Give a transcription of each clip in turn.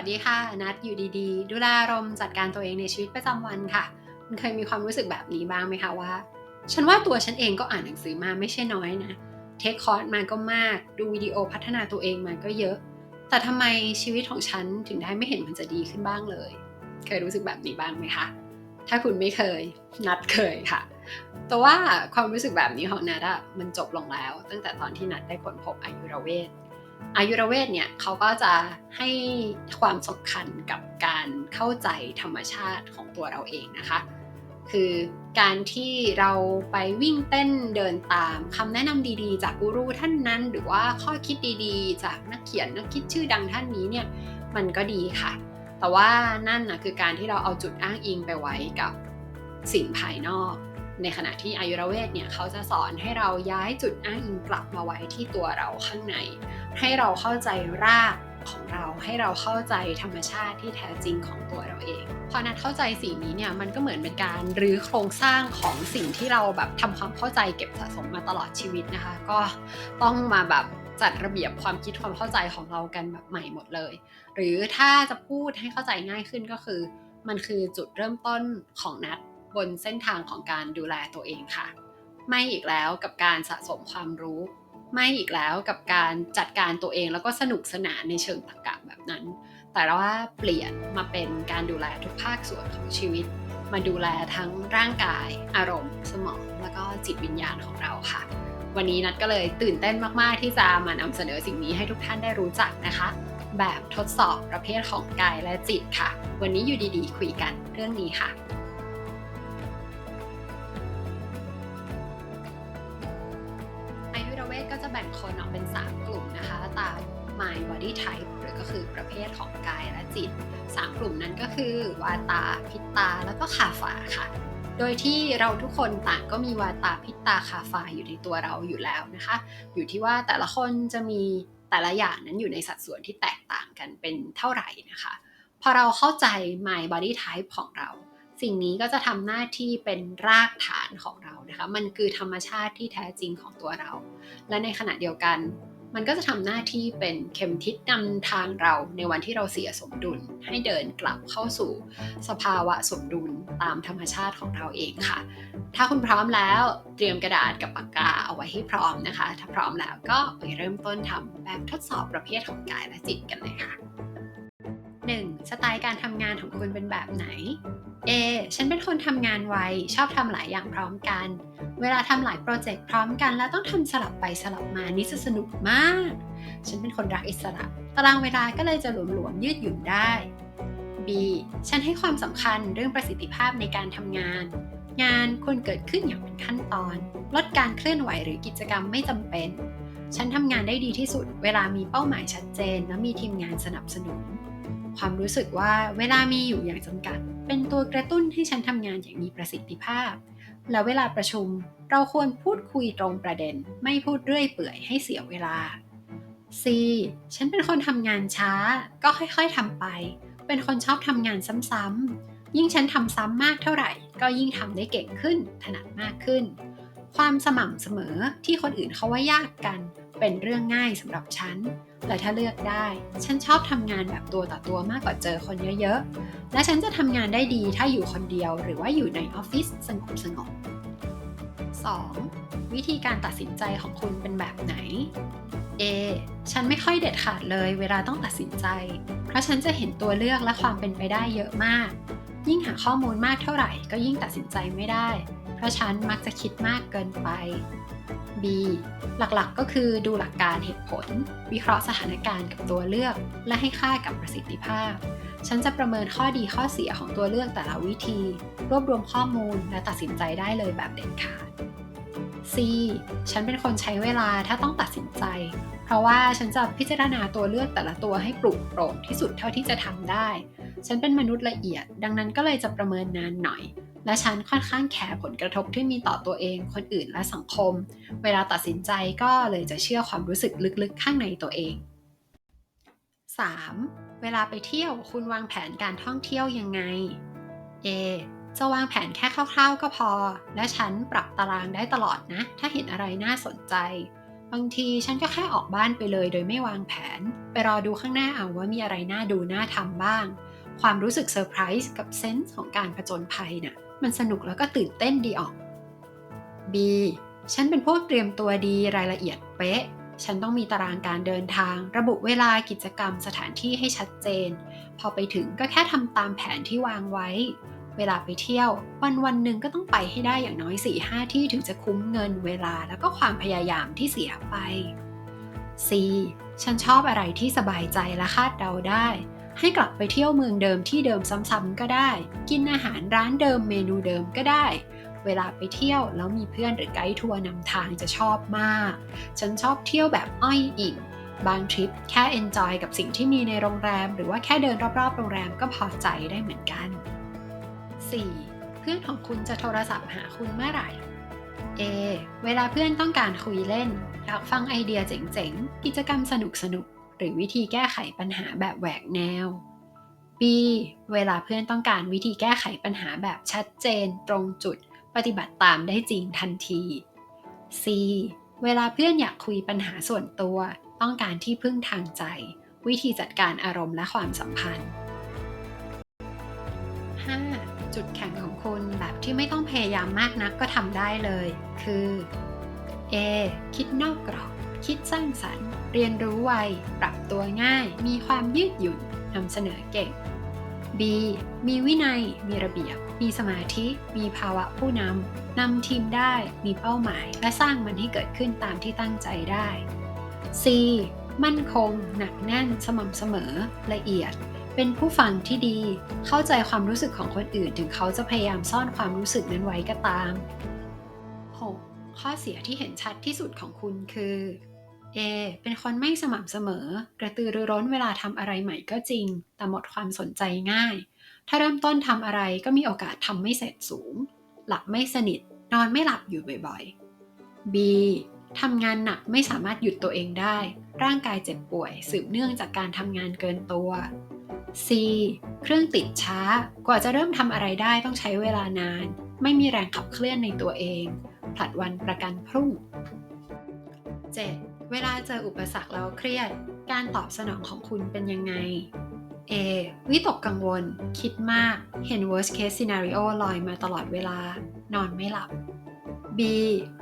วัสดีค่ะ นัดอยู่ดีๆ ดูแลอารมณ์จัดการตัวเองในชีวิตประจำวันค่ะ คุณเคยมีความรู้สึกแบบนี้บ้างไหมคะว่า ฉันว่าตัวฉันเองก็อ่านหนังสือมาไม่ใช่น้อยนะ เทคคอร์สมาก็มาก ดูวิดีโอพัฒนาตัวเองมาก็เยอะ แต่ทำไมชีวิตของฉันถึงได้ไม่เห็นมันจะดีขึ้นบ้างเลย เคยรู้สึกแบบนี้บ้างไหมคะ ถ้าคุณไม่เคย นัดเคยค่ะ แต่ว่าความรู้สึกแบบนี้ของนัดอะมันจบลงแล้ว ตั้งแต่ตอนที่นัดได้ค้นพบอายุรเวท อายุรเวทเนี่ยเขาก็จะให้ความสำคัญกับการเข้าใจธรรมชาติของตัวเราเองนะคะ คือการที่เราไปวิ่งเต้นเดินตามคำแนะนำดีๆ จากกูรูท่านนั้น หรือว่าข้อคิดดีๆ จากนักเขียนนักคิดชื่อดังท่านนี้เนี่ยมันก็ดีค่ะ แต่ว่านั่นนะคือการที่เราเอาจุดอ้างอิงไปไว้กับสิ่งภายนอก ในขณะที่อายุรเวทเนี่ยเขาจะสอนให้เราย้ายจุดอ้างอิงกลับมาไว้ที่ตัวเราข้างใน ให้เราเข้าใจรากของเราให้เราเข้าใจธรรมชาติที่แท้จริงของตัวเราเอง พอนัดเข้าใจสิ่งนี้เนี่ยมันก็เหมือนเป็นการรื้อโครงสร้างของสิ่งที่เราแบบทำความเข้าใจเก็บสะสมมาตลอดชีวิตนะคะ ก็ต้องมาแบบจัดระเบียบความคิดความเข้าใจของเรากันแบบใหม่หมดเลย หรือถ้าจะพูดให้เข้าใจง่ายขึ้นก็คือ มันคือจุดเริ่มต้นของนัด บนเส้นทางของการดูแลตัวเองค่ะ ไม่อีกแล้วกับการสะสมความรู้ ไม่อีกแล้วกับการจัดการตัวเองแล้วก็สนุกสนานในเชิงตรรกะแบบนั้น แต่ว่าเปลี่ยนมาเป็นการดูแลทุกภาคส่วนของชีวิต มาดูแลทั้งร่างกาย อารมณ์ สมอง แล้วก็จิตวิญญาณของเราค่ะ วันนี้นัดก็เลยตื่นเต้นมาก ๆ ที่จะมานำเสนอสิ่งนี้ให้ทุกท่านได้รู้จักนะคะแบบทดสอบประเภทของกายและจิตค่ะ วันนี้อยู่ดีๆ คุยกันเรื่องนี้ค่ะ ก็จะแบ่งคนออกเป็น 3 กลุ่มนะคะตาม mind body type หรือก็คือประเภทของกายและจิต 3 กลุ่มนั้นก็คือวาตาพิตตาแล้วก็คาฝาค่ะ โดยที่เราทุกคนต่างก็มีวาตาพิตตาคาฝาอยู่ในตัวเราอยู่แล้วนะคะ อยู่ที่ว่าแต่ละคนจะมีแต่ละอย่างนั้นอยู่ในสัดส่วนที่แตกต่างกันเป็นเท่าไหร่นะคะ พอเราเข้าใจ mind body type ของเรา สิ่งนี้ก็จะทำหน้าที่เป็นรากฐานของเรานะคะ มันคือธรรมชาติที่แท้จริงของตัวเรา และในขณะเดียวกัน มันก็จะทำหน้าที่เป็นเข็มทิศนำทางเราในวันที่เราเสียสมดุล ให้เดินกลับเข้าสู่สภาวะสมดุลตามธรรมชาติของเราเองค่ะ ถ้าคุณพร้อมแล้วเตรียมกระดาษกับปากกาเอาไว้ให้พร้อมนะคะ ถ้าพร้อมแล้วก็ไปเริ่มต้นทำแบบทดสอบประเภทของกายและจิตกันเลยค่ะ สไตล์การทำงานของคุณเป็นแบบไหน A ฉันเป็นคนทำงานไว ชอบทำหลายอย่างพร้อมกัน เวลาทำหลายโปรเจกต์พร้อมกัน แล้วต้องทำสลับไปสลับมานี่จะสนุกมาก ฉันเป็นคนรักอิสระ ตารางเวลาก็เลยจะหลวมๆยืดหยุ่นได้ B ฉันให้ความสำคัญเรื่องประสิทธิภาพในการทำงาน งานควรเกิดขึ้นอย่างเป็นขั้นตอน ลดการเคลื่อนไหวหรือกิจกรรมไม่จำเป็น ฉันทำงานได้ดีที่สุด เวลามีเป้าหมายชัดเจน และมีทีมงานสนับสนุน ความรู้สึกว่าเวลามีอยู่อย่างจำกัด เป็นตัวกระตุ้นให้ฉันทำงานอย่างมีประสิทธิภาพ แล้วเวลาประชุมเราควรพูดคุยตรงประเด็น ไม่พูดเรื่อยเปื่อยให้เสียเวลา C ฉันเป็นคนทำงานช้า ก็ค่อยๆทำไป เป็นคนชอบทำงานซ้ำๆ ยิ่งฉันทำซ้ำมากเท่าไหร่ ก็ยิ่งทำได้เก่งขึ้น ถนัดมากขึ้น ความสม่ำเสมอที่คนอื่นเขาว่ายากกัน เป็นเรื่องง่ายสำหรับฉัน และถ้าเลือกได้ ฉันชอบทำงานแบบตัวต่อตัวมากกว่าเจอคนเยอะๆ และฉันจะทำงานได้ดีถ้าอยู่คนเดียว หรือว่าอยู่ในออฟฟิศสงบสงบ 2. วิธีการตัดสินใจของคุณเป็นแบบไหน A ฉันไม่ค่อยเด็ดขาดเลยเวลาต้องตัดสินใจ เพราะฉันจะเห็นตัวเลือกและความเป็นไปได้เยอะมาก ยิ่งหาข้อมูลมากเท่าไหร่ก็ยิ่งตัดสินใจไม่ได้ เพราะฉันมักจะคิดมากเกินไป B หลักๆ ก็คือดูหลักการเหตุผล วิเคราะห์สถานการณ์กับตัวเลือก และให้ค่ากับประสิทธิภาพ ฉันจะประเมินข้อดีข้อเสียของตัวเลือกแต่ละวิธี รวบรวมข้อมูลและตัดสินใจได้เลยแบบเด็ดขาด C ฉันเป็นคนใช้เวลาถ้าต้องตัดสินใจ เพราะว่าฉันจะพิจารณาตัวเลือกแต่ละตัวให้ปลุกโปร่งที่สุดเท่าที่จะทำได้ ฉันเป็นมนุษย์ละเอียด ดังนั้นก็เลยจะประเมินนานหน่อย และฉันค่อนข้างแคร์ผลกระทบที่มีต่อตัวเอง คนอื่นและสังคม เวลาตัดสินใจก็เลยจะเชื่อความรู้สึกลึกๆ ข้างในตัวเอง 3. เวลาไปเที่ยวคุณวางแผนการท่องเที่ยวยังไง A จะวางแผนแค่คร่าวๆ ก็พอ และฉันปรับตารางได้ตลอดนะ ถ้าเห็นอะไรน่าสนใจ บางทีฉันก็แค่ออกบ้านไปเลยโดยไม่วางแผน ไปรอดูข้างหน้าเอาว่ามีอะไรน่าดูน่าทำบ้าง ความรู้สึกเซอร์ไพรส์กับเซนส์ของการผจญภัยน่ะมันสนุกแล้วก็ตื่นเต้นดีออก B ฉันเป็นพวกเตรียมตัวดีรายละเอียดเป๊ะ ฉันต้องมีตารางการเดินทาง ระบุเวลากิจกรรมสถานที่ให้ชัดเจน พอไปถึงก็แค่ทำตามแผนที่วางไว้ เวลาไปเที่ยววันวันหนึ่งก็ต้องไปให้ได้อย่างน้อย 4-5 ที่ถึงจะคุ้มเงินเวลาแล้วก็ความพยายามที่เสียไป C ฉันชอบอะไรที่สบายใจและคาดเดาได้ ให้กลับไปเที่ยวเมืองเดิมที่เดิมซ้ำๆก็ได้ กินอาหารร้านเดิมเมนูเดิมก็ได้ เวลาไปเที่ยวแล้วมีเพื่อนหรือไกด์ทัวร์นำทางจะชอบมาก ฉันชอบเที่ยวแบบอ้อยอิ่งบางทริปแค่เอนจอยกับสิ่งที่มีในโรงแรม หรือว่าแค่เดินรอบๆโรงแรมก็พอใจได้เหมือนกัน 4. เพื่อนของคุณจะโทรศัพท์หาคุณเมื่อไหร่ A เวลาเพื่อนต้องการคุยเล่น อยากฟังไอเดียเจ๋งๆ กิจกรรมสนุกๆหรือวิธีแก้ไขปัญหาแบบแหวกแนว B เวลาเพื่อนต้องการวิธีแก้ไขปัญหาแบบชัดเจน ตรงจุด ปฏิบัติตามได้จริงทันที C เวลาเพื่อนอยากคุยปัญหาส่วนตัว ต้องการที่พึ่งทางใจ วิธีจัดการอารมณ์และความสัมพันธ์ จุดแข็งของคุณแบบที่ไม่ต้องพยายามมากนักก็ทำได้เลย คือ A คิดนอกกรอบ คิดสร้างสรรค์ เรียนรู้ไว ปรับตัวง่าย มีความยืดหยุ่นนำเสนอเก่ง B มีวินัย มีระเบียบ มีสมาธิ มีภาวะผู้นำ นำทีมได้ มีเป้าหมาย และสร้างมันให้เกิดขึ้นตามที่ตั้งใจได้ C มั่นคง หนักแน่น สม่ำเสมอ ละเอียด เป็นผู้ฟังที่ดี เข้าใจความรู้สึกของคนอื่น ถึงเขาจะพยายามซ่อนความรู้สึกนั้นไว้ก็ตาม 6. ข้อเสียที่เห็นชัดที่สุดของคุณคือ A เป็นคนไม่สม่ำเสมอ กระตือรือร้นเวลาทำอะไรใหม่ก็จริง แต่หมดความสนใจง่าย ถ้าเริ่มต้นทำอะไรก็มีโอกาสทำไม่เสร็จสูง หลับไม่สนิท นอนไม่หลับอยู่บ่อยๆ B ทำงานหนักไม่สามารถหยุดตัวเองได้ ร่างกายเจ็บป่วย สืบเนื่องจากการทำงานเกินตัว C เครื่องติดช้า กว่าจะเริ่มทำอะไรได้ต้องใช้เวลานาน ไม่มีแรงขับเคลื่อนในตัวเอง ผลัดวันประกันพรุ่ง 7. เวลาเจออุปสรรคแล้วเครียด การตอบสนองของคุณเป็นยังไง A วิตกกังวล คิดมาก เห็น worst case scenario ลอยมาตลอดเวลา นอนไม่หลับ B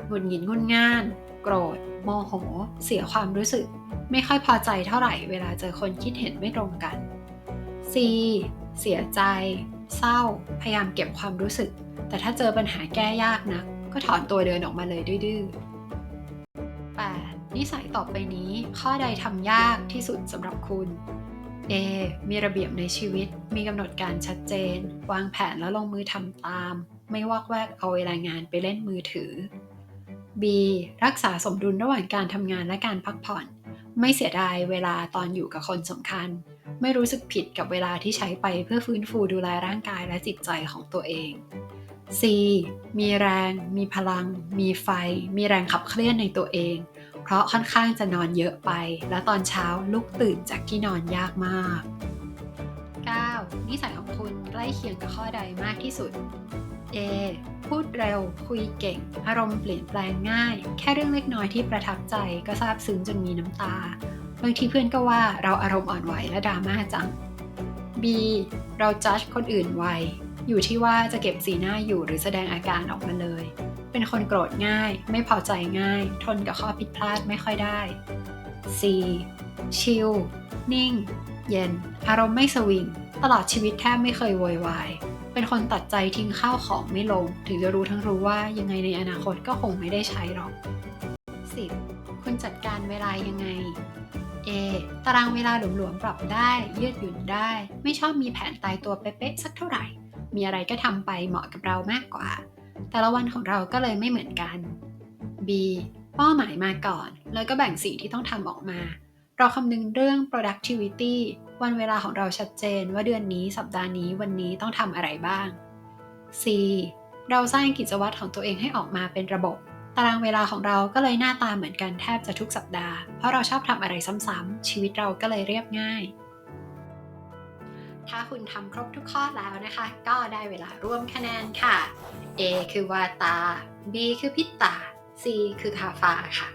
หงุดหงิดงุนง่าน โกรธ โมโห เสียความรู้สึก ไม่ค่อยพอใจเท่าไหร่เวลาเจอคนคิดเห็นไม่ตรงกัน C เสียใจ เศร้า พยายามเก็บความรู้สึก แต่ถ้าเจอปัญหาแก้ยากนะก็ถอนตัวเดินออกมาเลยดื้อๆ 8. นิสัยต่อไปนี้ข้อใดทำยากที่สุดสำหรับคุณ A มีระเบียบในชีวิต มีกำหนดการชัดเจน วางแผนแล้วลงมือทำตาม ไม่วอกแวกเอาเวลางานไปเล่นมือถือ B รักษาสมดุลระหว่างการทำงานและการพักผ่อน ไม่เสียดายเวลาตอนอยู่กับคนสำคัญ ไม่รู้สึกผิดกับเวลาที่ใช้ไปเพื่อฟื้นฟูดูแลร่างกายและจิตใจของตัวเอง C มีแรง มีพลัง มีไฟ มีแรงขับเคลื่อนในตัวเอง เพราะค่อนข้างจะนอนเยอะไป และตอนเช้าลุกตื่นจากที่นอนยากมาก 9. นิสัยของคุณใกล้เคียงกับข้อใดมากที่สุด A พูดเร็ว คุยเก่ง อารมณ์เปลี่ยนแปลงง่าย แค่เรื่องเล็กน้อยที่ประทับใจก็ซาบซึ้งจนมีน้ำตา บางทีเพื่อนก็ว่าเราอารมณ์อ่อนไหวและดราม่าจัง B เราจัดคนอื่นไว อยู่ที่ว่าจะเก็บสีหน้าอยู่หรือแสดงอาการออกมาเลย เป็นคนโกรธง่าย ไม่พอใจง่าย ทนกับข้อผิดพลาดไม่ค่อยได้ C ชิลนิ่ง เย็น อารมณ์ไม่สวิง ตลอดชีวิตแทบไม่เคยโวยวาย เป็นคนตัดใจทิ้งข้าวของไม่ลง ถึงจะรู้ทั้งรู้ว่ายังไงในอนาคตก็คงไม่ได้ใช้หรอก 10. คุณจัดการเวลายังไง A ตารางเวลาหลวมๆปรับได้ ยืดหยุ่นได้ ไม่ชอบมีแผนตายตัวเป๊ะๆสักเท่าไหร่ มีอะไรก็ทำไปเหมาะกับเรามากกว่า แต่ละวันของเราก็เลยไม่เหมือนกัน B เป้าหมายมาก่อน แล้วก็แบ่งสิ่งที่ต้องทำออกมา เราคำนึงเรื่อง productivity วันเวลาของเราชัดเจนว่าเดือนนี้สัปดาห์นี้วันนี้ต้องทำอะไรบ้าง C เราสร้างกิจวัตรของตัวเองให้ออกมาเป็นระบบ ตารางเวลาของเราก็เลยหน้าตาเหมือนกันแทบจะทุกสัปดาห์ เพราะเราชอบทำอะไรซ้ำๆชีวิตเราก็เลยเรียบง่าย ถ้าคุณทำครบทุกข้อแล้วนะคะ ก็ได้เวลาร่วมคะแนนค่ะ A คือวาตา B คือพิตตา C คือทาฟาค่ะ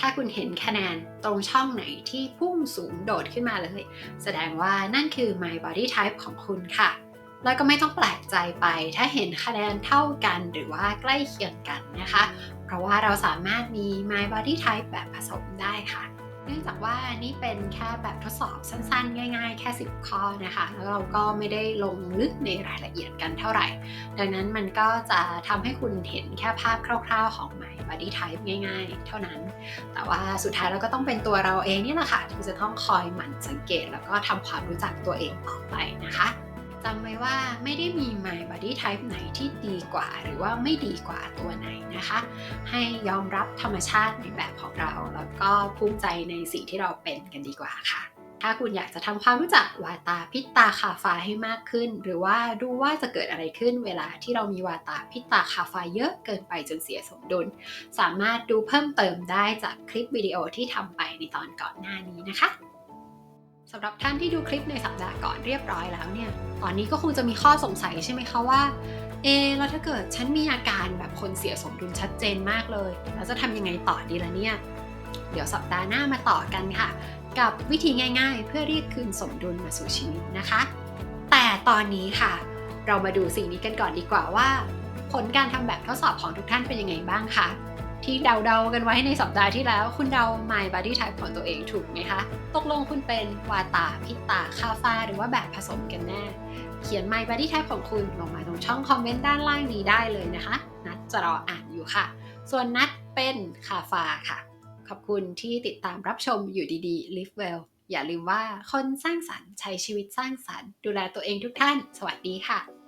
ถ้าคุณเห็นคะแนนตรงช่องไหนที่พุ่งสูงโดดขึ้นมาเลย แสดงว่านั่นคือ My Body Type ของคุณค่ะ แล้วก็ไม่ต้องแปลกใจไป ถ้าเห็นคะแนนเท่ากันหรือว่าใกล้เคียงกันนะคะ เพราะว่าเราสามารถมี My Body Type แบบผสมได้ค่ะ นื่องจากว่านี่เป็นแค่แบบทดสอบสั้นๆ ง่ายๆ แค่ 10 ข้อนะคะ แล้วเราก็ไม่ได้ลงลึกในรายละเอียดกันเท่าไหร่ ดังนั้นมันก็จะทำให้คุณเห็นแค่ภาพคร่าวๆ ของ My Body Type ง่ายๆ เท่านั้น แต่ว่าสุดท้ายเราก็ต้องเป็นตัวเราเองนี่แหละค่ะที่จะต้องคอยหมั่นสังเกต แล้วก็ทำความรู้จักตัวเองต่อไปนะคะ จำไว้ว่าไม่ได้มี My Body Type ไหนที่ดีกว่า หรือว่าไม่ดีกว่าตัวไหนนะคะ ให้ยอมรับธรรมชาติในแบบของเรา แล้วก็ภูมิใจในสิ่งที่เราเป็นกันดีกว่าค่ะ ถ้าคุณอยากจะทำความรู้จักวาตาพิตาคาฟาให้มากขึ้น หรือว่าดูว่าจะเกิดอะไรขึ้นเวลาที่เรามีวาตาพิตตาคาฟาเยอะเกินไปจนเสียสมดุล สามารถดูเพิ่มเติมได้จากคลิปวิดีโอที่ทำไปในตอนก่อนหน้านี้นะคะ สำหรับท่านที่ดูคลิปในสัปดาห์ก่อนเรียบร้อยแล้วเนี่ย ตอนนี้ก็คงจะมีข้อสงสัยใช่ไหมคะว่า เอ แล้วถ้าเกิดฉันมีอาการแบบคนเสียสมดุลชัดเจนมากเลย แล้วจะทำยังไงต่อดีล่ะเนี่ย เดี๋ยวสัปดาห์หน้ามาต่อกันค่ะ กับวิธีง่าย ๆ เพื่อเรียกคืนสมดุลมาสู่ชีวิตนะคะ แต่ตอนนี้ค่ะ เรามาดูสิ่งนี้กันก่อนดีกว่าว่า ผลการทำแบบทดสอบของทุกท่านเป็นยังไงบ้างคะ ที่เดาๆกันไว้ในสัปดาห์ที่แล้ว คุณเดา My Body Type ของตัวเองถูกไหมคะ ตกลงคุณเป็นวาตาพิตาคาฟาหรือว่าแบบผสมกันแน่ เขียน My Body Type ของคุณลงมาตรงช่องคอมเมนต์ด้านล่างนี้ได้เลยนะคะ นัดจะรออ่านอยู่ค่ะ ส่วนนัดเป็นคาฟาค่ะ ขอบคุณที่ติดตามรับชมอยู่ดีๆ Live Well อย่าลืมว่าคนสร้างสรรค์ใช้ชีวิตสร้างสรรค์ ดูแลตัวเองทุกท่าน สวัสดีค่ะ